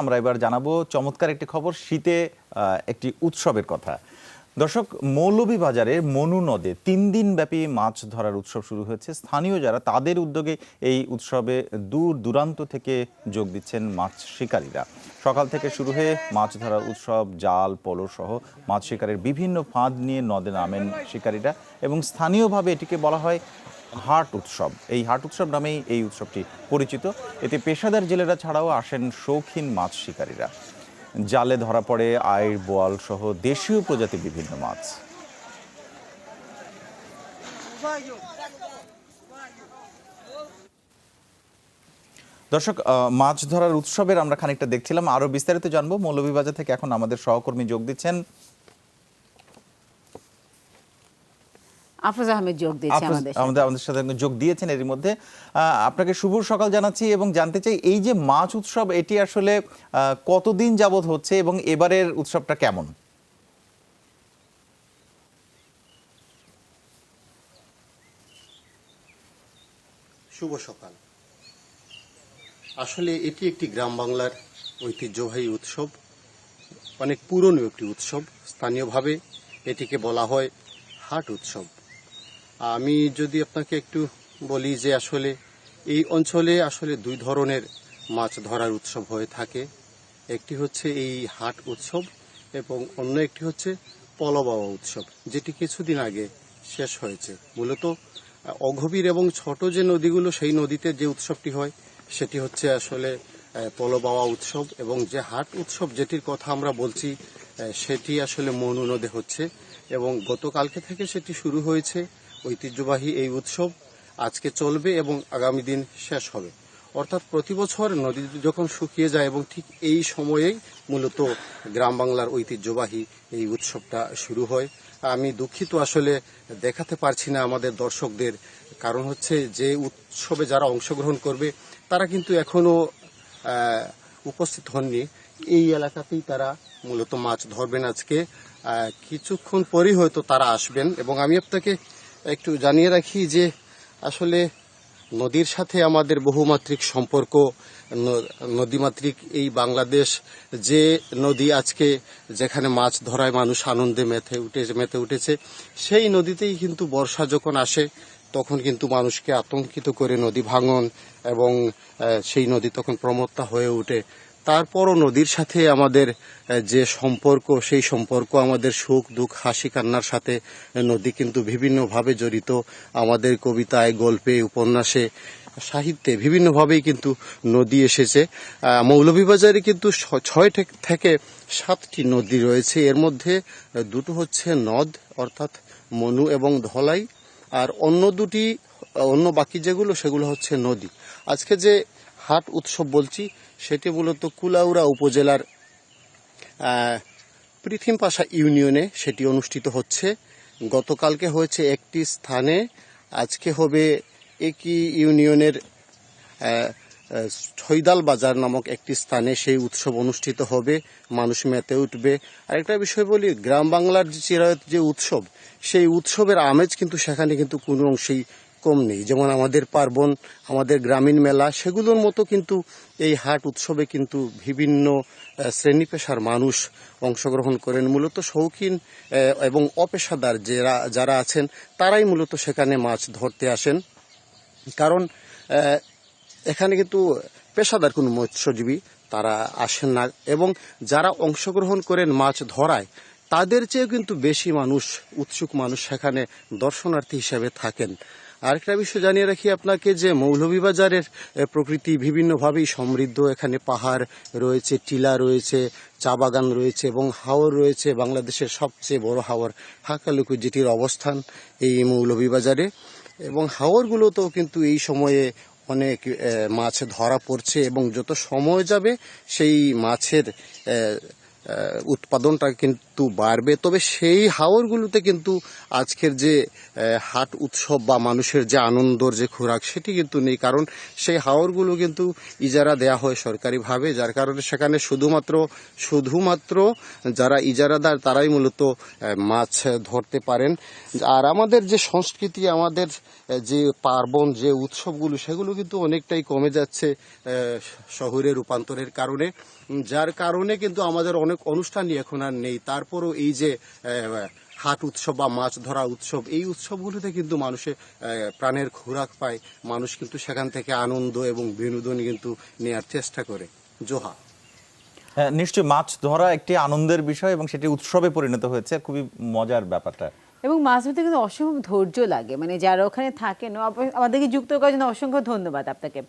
আমরা এবার জানাব চমৎকার একটি খবর, শীতে একটি উৎসবের কথা। দর্শক মৌলভীবাজারের মনু নদে তিন দিন ব্যাপী মাছ ধরার উৎসব শুরু হয়েছে। স্থানীয় যারা তাদের উদ্যোগে এই উৎসবে দূর দূরান্ত থেকে যোগ দিচ্ছেন মাছ শিকারীরা। সকাল থেকে শুরু হয়ে মাছ ধরার উৎসব, জাল, পলো সহ মাছ শিকারের বিভিন্ন ফাঁদ নিয়ে নদে নামেন শিকারীরা এবং স্থানীয়ভাবে এটিকে বলা হয় হাট উৎসব। এই হাট উৎসব নামেই এই উৎসবটি পরিচিত। এতে পেশাদার জেলেরা ছাড়াও আসেন শৌখিন মাছ শিকারীরা। জালে ধরা পড়ে আইর বোয়াল সহ দেশীয় প্রজাতির বিভিন্ন মাছ। দর্শক মাছ ধরার উৎসবের আমরা খানিকটা দেখছিলাম আরও বিস্তারিত জানব। মৌলভীবাজার থেকে এখন আমাদের সহকর্মী যোগ দিচ্ছেন আফরোজ আহমেদ যোগ দিয়েছে আমাদের সাথে। আমাদের আমাদের সাথে যোগ দিয়েছেন। এরই মধ্যে আহ, আপনাকে শুভ সকাল জানাচ্ছি এবং জানতে চাই এই যে মাছ উৎসব এটি আসলে আহ, কতদিন যাবত হচ্ছে এবং এবারের উৎসবটা কেমন? শুভ সকাল। আসলে এটি একটি গ্রাম বাংলার ঐতিহ্যবাহী উৎসব অনেক পুরনো একটি উৎসব। স্থানীয়ভাবে এটিকে বলা হয় হাট উৎসব। আমি যদি আপনাকে একটু বলি যে আসলে এই অঞ্চলে আসলে দুই ধরনের মাছ ধরার উৎসব হয়ে থাকে। একটি হচ্ছে এই হাট উৎসব এবং অন্য একটি হচ্ছে পলবাওয়া উৎসব, যেটি কিছুদিন আগে শেষ হয়েছে। মূলত অগভীর এবং ছোট যে নদীগুলো, সেই নদীতে যে উৎসবটি হয়, সেটি হচ্ছে আসলে পলবাওয়া উৎসব এবং যে হাট উৎসব যেটির কথা আমরা বলছি সেটি আসলে মনু নদে হচ্ছে এবং গতকালকে থেকে সেটি শুরু হয়েছে। ঐতিহ্যবাহী এই উৎসব আজকে চলবে এবং আগামী দিন শেষ হবে। অর্থাৎ প্রতি বছর নদী যখন শুকিয়ে যায় এবং ঠিক এই সময়েই মূলত গ্রাম বাংলার ঐতিহ্যবাহী এই উৎসবটা শুরু হয়। আমি দুঃখিত আসলে দেখাতে পারছি না আমাদের দর্শকদের। কারণ হচ্ছে যে উৎসবে যারা অংশগ্রহণ করবে, তারা কিন্তু এখনও উপস্থিত হননি। এই এলাকাতেই তারা মূলত মাছ ধরবেন আজকে। কিছুক্ষণ পরেই হয়তো তারা আসবেন এবং আমি আপনাকে একটু জানিয়ে রাখি যে আসলে নদীর সাথে আমাদের বহুমাত্রিক সম্পর্ক নদীমাত্রিক এই বাংলাদেশ, যে নদী আজকে যেখানে মাছ ধরায় মানুষ আনন্দে মেতে উঠেছে মেতে উঠেছে, সেই নদীতেই কিন্তু বর্ষা যখন আসে, তখন কিন্তু মানুষকে আতঙ্কিত করে নদী ভাঙন এবং সেই নদী তখন প্রমত্তা হয়ে ওঠে। তারপরও নদীর সাথে আমাদের যে সম্পর্ক, সেই সম্পর্ক, আমাদের সুখ, দুঃখ, হাসি, কান্নার সাথে নদী কিন্তু বিভিন্নভাবে জড়িত। আমাদের কবিতায়, গল্পে, উপন্যাসে, সাহিত্যে বিভিন্নভাবেই কিন্তু নদী এসেছে। মৌলভীবাজারে কিন্তু ছয় থেকে সাতটি নদী রয়েছে। এর মধ্যে দুটো হচ্ছে নদ, অর্থাৎ মনু এবং ধলাই, আর অন্য দুটি, অন্য বাকি যেগুলো, সেগুলো হচ্ছে নদী। আজকে যে হাট উৎসব বলছি, সেটি মূলত কুলাউড়া উপজেলার পৃথিমপাশা ইউনিয়নে সেটি অনুষ্ঠিত হচ্ছে। গতকালকে হয়েছে একটি স্থানে, আজকে হবে একই ইউনিয়নের ছৈদাল বাজার নামক একটি স্থানে সেই উৎসব অনুষ্ঠিত হবে, মানুষ মেতে উঠবে। আরেকটা বিষয় বলি, গ্রাম বাংলার যে চিরায়ত যে উৎসব, সেই উৎসবের আমেজ কিন্তু সেখানে কিন্তু কোনো অংশেই কম নেই। যেমন আমাদের পার্বণ, আমাদের গ্রামীণ মেলা, সেগুলোর মতো কিন্তু এই হাট উৎসবে কিন্তু বিভিন্ন শ্রেণি পেশার মানুষ অংশগ্রহণ করেন। মূলত শৌখিন এবং অপেশাদার যারা যারা আছেন, তারাই মূলত সেখানে মাছ ধরতে আসেন। কারণ এখানে কিন্তু পেশাদার কোনো মৎস্যজীবী তারা আসেন না এবং যারা অংশগ্রহণ করেন মাছ ধরায়, তাদের চেয়েও কিন্তু বেশি মানুষ, উৎসুক মানুষ সেখানে দর্শনার্থী হিসেবে থাকেন। আরেকটা বিষয় জানিয়ে রাখি আপনাকে যে মৌলভীবাজারের প্রকৃতি বিভিন্নভাবেই সমৃদ্ধ। এখানে পাহাড় রয়েছে, টিলা রয়েছে, চা বাগান রয়েছে এবং হাওর রয়েছে বাংলাদেশের সবচেয়ে বড় হাওর হাকালুকু যেটির অবস্থান এই মৌলভীবাজারে। এবং হাওরগুলোতেও কিন্তু এই সময়ে অনেক মাছ ধরা পড়ছে এবং যত সময় যাবে সেই মাছের উৎপাদনটা কিন্তু বাড়বে। তবে সেই হাওরগুলোতে কিন্তু আজকের যে হাট উৎসব বা মানুষের যে আনন্দর যে খোরাক সেটি কিন্তু নেই। কারণ সেই হাওরগুলো কিন্তু ইজারা দেয়া হয় সরকারিভাবে, যার কারণে সেখানে শুধুমাত্র শুধুমাত্র যারা ইজারাদার তারাই মূলত মাছ ধরতে পারেন। আর আমাদের যে সংস্কৃতি, আমাদের যে পার্বণ, যে উৎসবগুলো, সেগুলো কিন্তু অনেকটাই কমে যাচ্ছে শহরে রূপান্তরের কারণে। যার কারণে কিন্তু আমাদের অনেক অনুষ্ঠানই এখন আর নেই। তারপরও এই যে হাট উৎসব বা মাছ ধরা উৎসব এই উৎসবগুলোতে কিন্তু মানুষের প্রাণের খোরাক পায়। মানুষ কিন্তু সেখান থেকে আনন্দ এবং বিনোদন কিন্তু নেয়ার চেষ্টা করে। জোহা। হ্যাঁ, নিশ্চয়ই মাছ ধরা একটি আনন্দের বিষয় এবং সেটি উৎসবে পরিণত হয়েছে। খুবই মজার ব্যাপারটা। এবং মাছ ধরতে কিন্তু অসম্ভব ধৈর্য লাগে। মানে যারা ওখানে থাকেন আমাদেরকে যুক্ত করার জন্য অসংখ্য ধন্যবাদ আপনাকে।